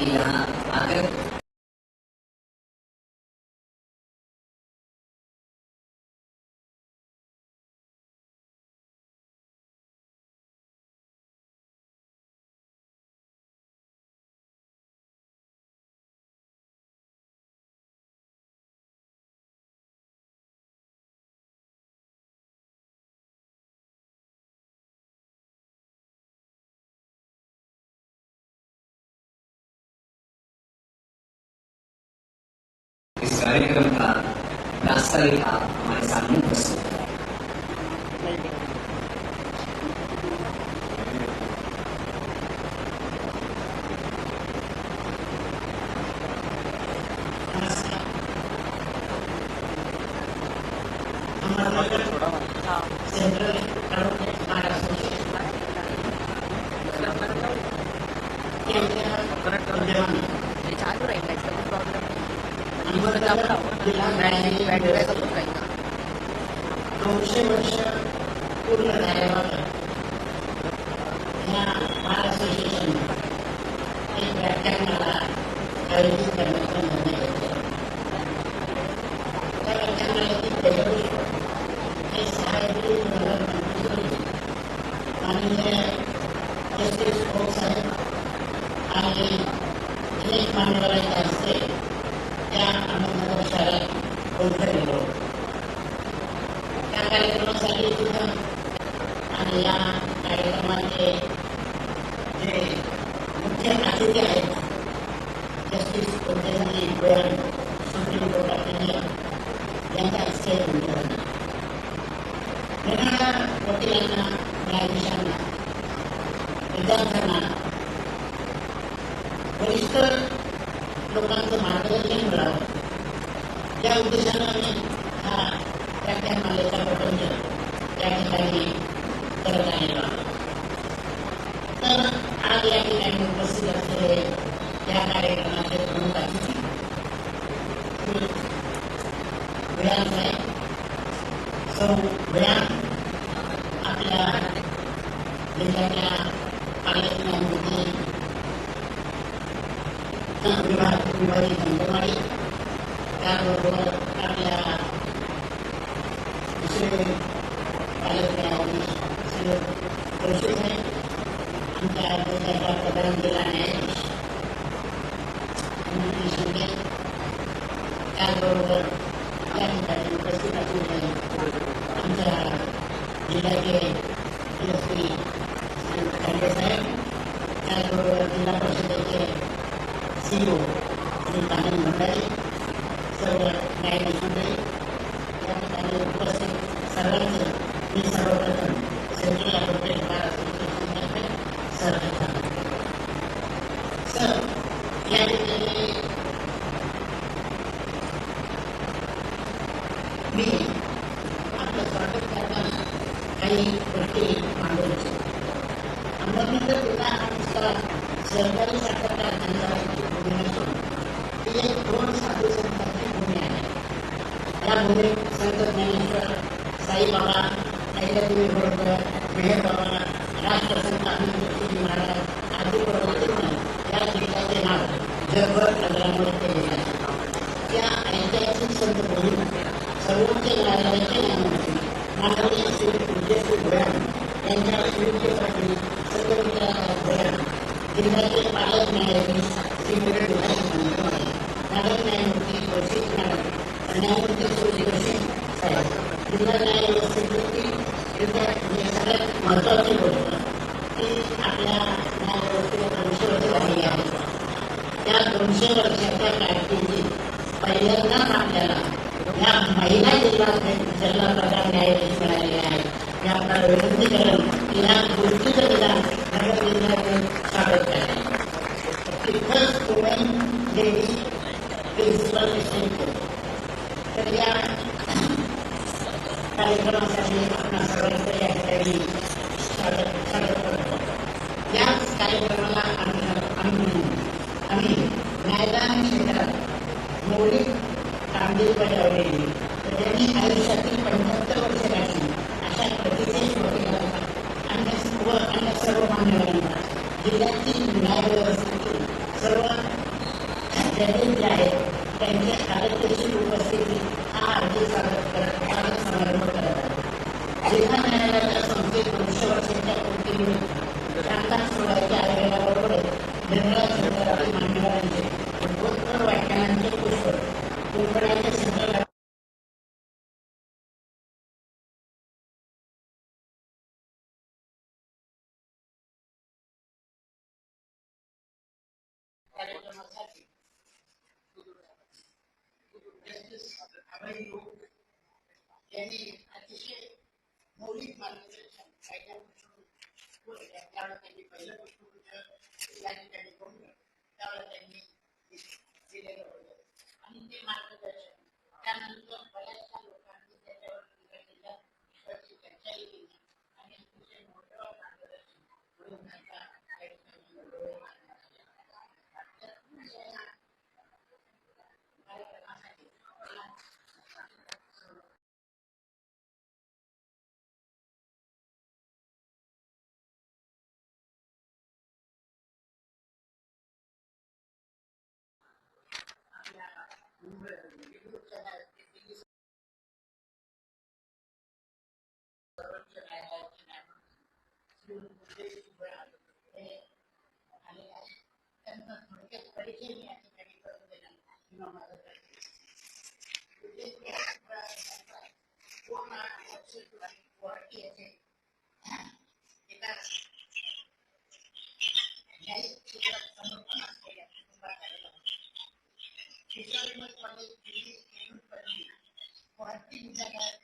Iya. American का रास्ता ही था हमारे सामने mengatakan malah harus वकिलांना न्यायाधीशांना विद्यार्थ्यांना वरिष्ठ लोकांचं मार्गदर्शन मिळावं त्या उद्देशानं Gracias. من المعنى المبادئ سواء بعد الجمله saya bakal saya tuh berbeda banget rasa sentuhan itu gimana दोनशे वर्षाच्या कारकिर्दीत पहिल्यांदाच आपल्याला या महिला जिल्हा जिल्हा प्रकार न्यायाधीश मिळालेले आहेत याप्रकारे विनंती करून या गोष्टीचं विधान नगर जिल्ह्यातून स्वागत करा de कार्यक्रमासाठी जस्टिस अतिशय मौलिक मार्गदर्शन कायदा त्यावेळेला त्यांनी पहिलं पुष्पगुच्छ या ठिकाणी त्यांनी दिलेलं आणि ते मार्गदर्शन त्यानंतर बऱ्याचशा लोकांनी त्याच्यावर चर्चा केली आणि अतिशय मोठं मार्गदर्शन घडून ते मी या ठिकाणी करून देणार किंवा माझं पूर्ण क्वालिटी येते एका समर्पण असलेल्या कुटुंबाकडे शिक्षण कॉलेज कोणती विचार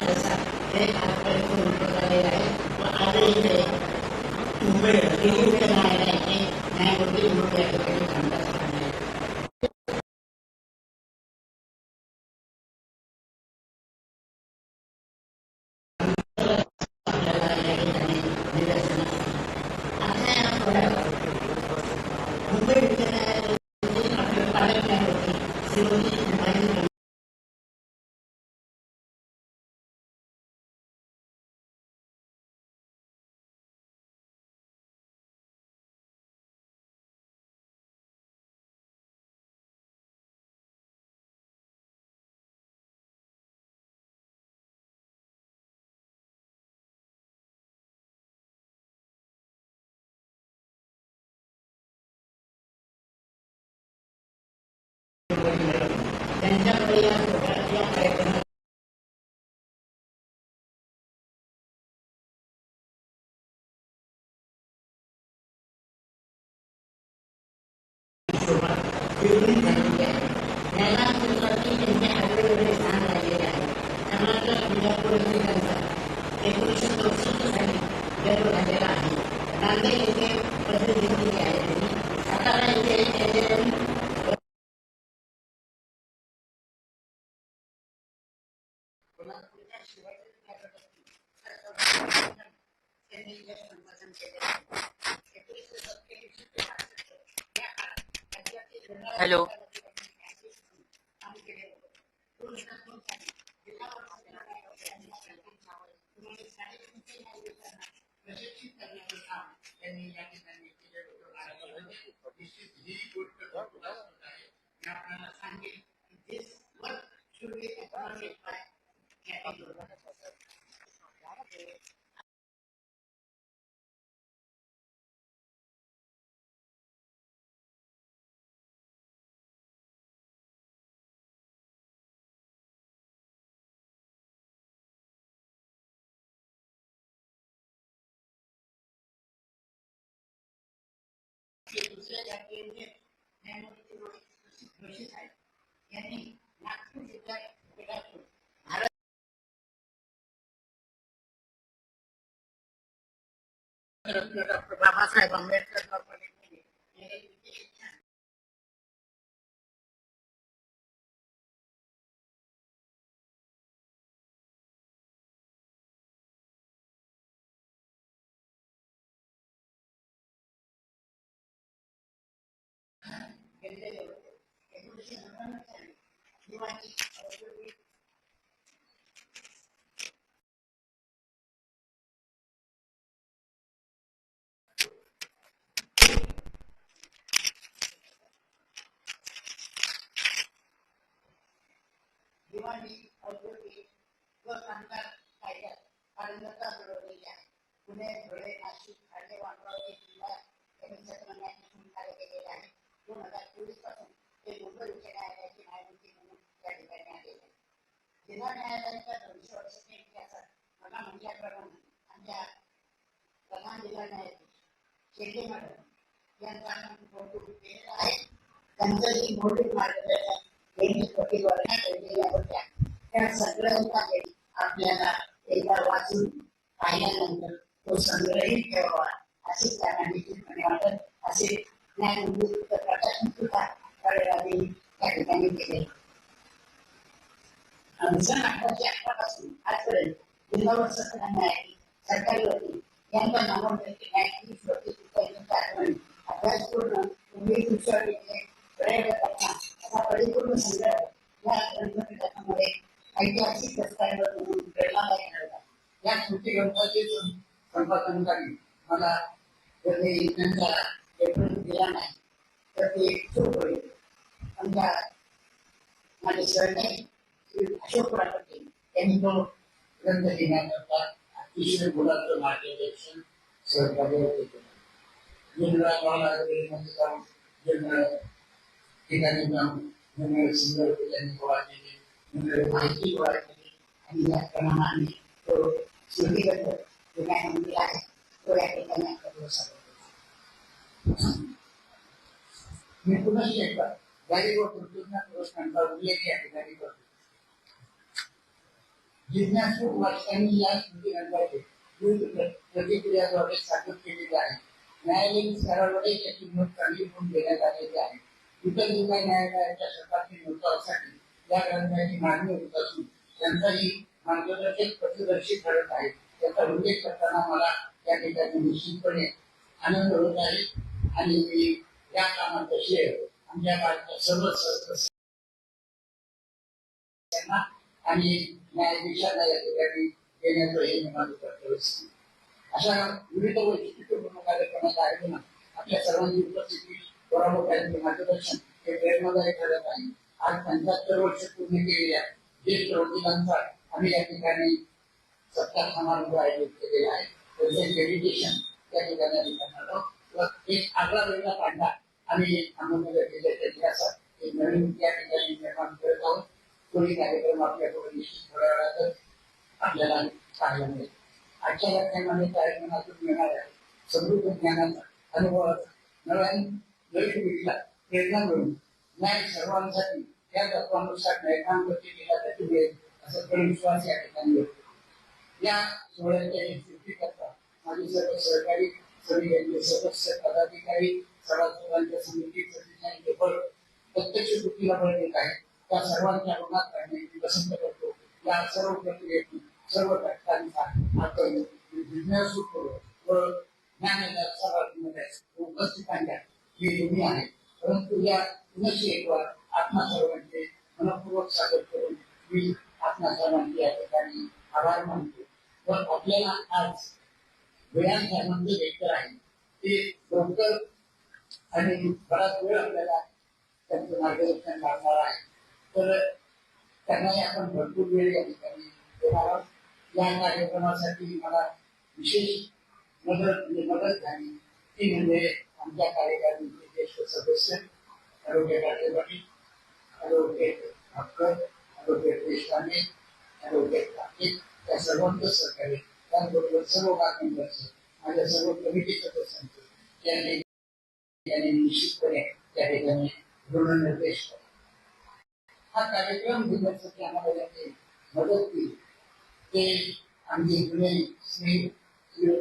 அதை காப்பதற்கு உண்டு அதை அதை शिवाजी मॅडम त्यांच्याकडे या या कार्यक्रमात एकोणीसशे चौसष्ट साली जन्म झालेला आहे नांदेड हे न्यायमूर्ती जोशी साहेब यांनी नागपूर जिल्ह्यात भारत डॉक्टर बाबासाहेब आंबेडकर दिवाणी औद्योगिक व कामगार कायद्यात पारंगतता आहे पुणे धुळे नाशिक ठाणे अमरावती जिल्हा यांनी कार्य केलेले आहे दोन हजार चोवीसपासून ते मुंबई उच्च न्यायमूर्ती म्हणून ठिकाणी आलेले जिल्हा न्यायालयाच्या दोनशे वर्षाच्या इतिहासात मला म्हटल्याप्रमाणे आमच्या प्रधान जिल्हा न्यायाधीश मॅडम यांचा आपण कौतुक केलेलं आहे मार्गदर्शन कपिल वर्गात केलेल्या होत्या त्या सगळ्यांचा आपल्याला एकदा वाचून पाहिल्यानंतर तो संग्रहित ठेवावा असे त्यांना निश्चितपणे वाटत असे न्यायमूर्ती प्रकाशन सुद्धा कळेवादी त्या ठिकाणी केले सन अठराशे अठरा आजपर्यंत जिल्हावर सत्र न्यायाधीश सरकारी वकील यांचा नामांकित न्यायाधीश वकील त्यांच्या आठवणी अभ्यासपूर्ण तुम्ही विश्वविद्यालय प्रयोगकर्ता असा परिपूर्ण संग्रह या ग्रंथपीठामध्ये ऐतिहासिक दस्तावेज म्हणून प्रेरणादायी ठरला या कृती ग्रंथाचे संपादनकारी मला त्यांचा रेफरन्स दिला नाही. तर ते चूक होईल आमच्या माझे सरने श्री अशोक पाटील यांनी तो ग्रंथ लिहिण्याकरता अतिशय गुणाचं मार्गदर्शन सहकार्य केलं जुन्नर गावामध्ये जाऊन जुन्नर ठिकाणी जाऊन जुन्नर सुंदर त्यांनी गोळा केली जुन्नर माहिती गोळा केली आणि या प्रमाणाने तो स्मृतिबद्ध जो काय मंदिर आहे तो या ठिकाणी आपल्याला सादर मी पुन्हा एकदा गाडीवर कृतज्ञ पुरस्कारांचा उल्लेख या ठिकाणी करतो जिज्ञासू वाचकांनी या स्मृतिग्रंथाचे विविध प्रतिक्रियाद्वारे सादर केलेले आहे. न्यायालयीन स्तरावरही त्याची नोंद चांगली म्हणून देण्यात आलेली आहे. इतर जिल्हा न्यायालयाच्या शताब्दी नोंदवासाठी या ग्रंथाची मागणी होत असून त्यांचाही मार्गदर्शक प्रतिदर्शी ठरत आहे. त्याचा उल्लेख करताना मला त्या ठिकाणी निश्चितपणे आनंद होत आहे आणि मी या कामाचा आमच्या भारताच्या सर्व सदस्यांना आणि न्यायाधीशांना या ठिकाणी देण्याचं हे माझं कर्तव्य अशा विविध वैशिष्ट्यपूर्ण कार्यक्रमाचं आयोजन आपल्या सर्वांची उपस्थिती मार्गदर्शन हे प्रेरणादायी ठरत आहे. आज पंच्याहत्तर वर्ष पूर्ण केलेल्या ज्येष्ठ वकिलांचा आम्ही या ठिकाणी सत्कार समारंभ आयोजित केलेला आहे. त्यांचे डेडिकेशन त्या ठिकाणी आम्ही करणार आहोत. एक आगळा वेगळा काढला आम्ही अहमदनगर जिल्ह्याच्या इतिहासात एक नवीन त्या ठिकाणी निर्माण करत आहोत कोणी कार्यक्रम आपल्याकडे निश्चित थोड्या वेळातच आपल्याला पाहायला मिळेल आजच्या व्याख्यानामध्ये कार्यक्रमातून मिळणाऱ्या समृद्ध ज्ञानाचा अनुभवाचा नव्या नवी पिढीला प्रेरणा मिळून न्याय सर्वांसाठी या तत्वानुसार न्यायकांवरती केला जाती मिळेल असा दृढ विश्वास या ठिकाणी या सोहळ्याच्या यशस्वी करता माझे सर्व सहकारी सदस्य पदाधिकारी सभासदांच्या समिती सदस्यांचे बळ प्रत्यक्ष दुःखीला बळ देत त्या सर्वांच्या पसंत करतो. या सर्व प्रक्रियेतून सर्व घटकांचा आपण व ज्ञानाच्या उपस्थितांच्या ही आहे परंतु या पुनशी एक वार आत्मा सर्वांचे मनपूर्वक स्वागत करून मी आत्मा सर्वांचे या ठिकाणी आभार मानतो. व आपल्याला आज वेळान धर्मांचे लेकर आहे. ते लवकर आणि बराच वेळ आपल्याला त्यांचं मार्गदर्शन लागणार आहे. तर त्यांनाही आपण भरपूर वेळ या ठिकाणी देणार आहोत. या कार्यक्रमासाठी मला विशेष मदत म्हणजे मदत झाली. ती म्हणजे आमच्या कार्यकारिणीचे ज्येष्ठ सदस्य ॲडव्होकेट आटे आरोग्य advocate Bhapkar advocate Deshpande advocate या सर्वांचं सहकार्य त्याचबरोबर सर्व बातमीदारांचं माझ्या सर्व कमिटी सदस्यांचं त्याने निश्चितपणे त्या ठिकाणी ऋणनिर्देश केला. हा कार्यक्रम घेण्यासाठी आम्हाला मदत केली ते आमचे जुने स्नेह श्री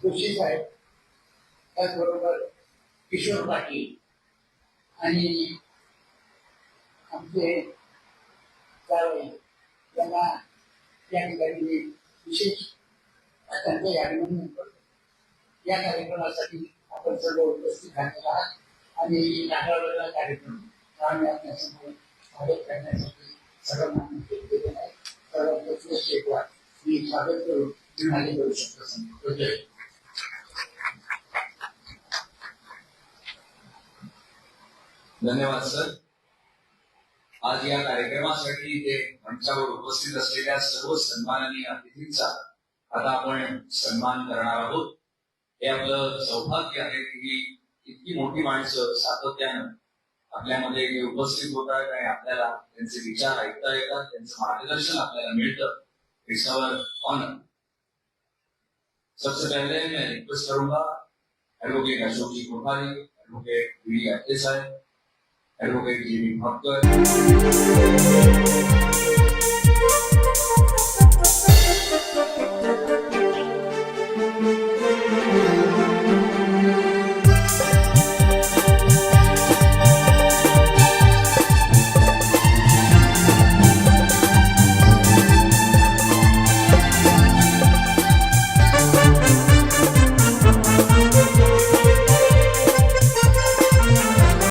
जोशी साहेब त्याचबरोबर किशोर पाटील आणि आमचे जावई यांना या ठिकाणी विशेष. त्यांच्या अभिनंदन करतो या कार्यक्रमासाठी आपण सर्व उपस्थित राहिलेला आहात आणि नागावलेला कार्यक्रम आम्ही आपल्यासमोर स्वागत करण्यासाठी सर्वांना केलेलं आहे सर्वांचं शेकवा मी स्वागत करून करू शकतो समोर धन्यवाद सर. आज या कार्यक्रमासाठी इथे मंचावर उपस्थित असलेल्या सर्व सन्माननीय अतिथींचा आता आपण सन्मान करणार आहोत. हे आपलं सौभाग्य आहे की ही इतकी मोठी माणसं सातत्यानं आपल्यामध्ये उपस्थित होत आहेत आणि आपल्याला त्यांचे विचार ऐकता येतात त्यांचं मार्गदर्शन आपल्याला मिळतं. इट्स ऑनर सबसे पहले मैं रिक्वेस्ट करूंगा advocate Ashok ji Kothari advocate V Atte Saheb. Advocate G we Bhakkar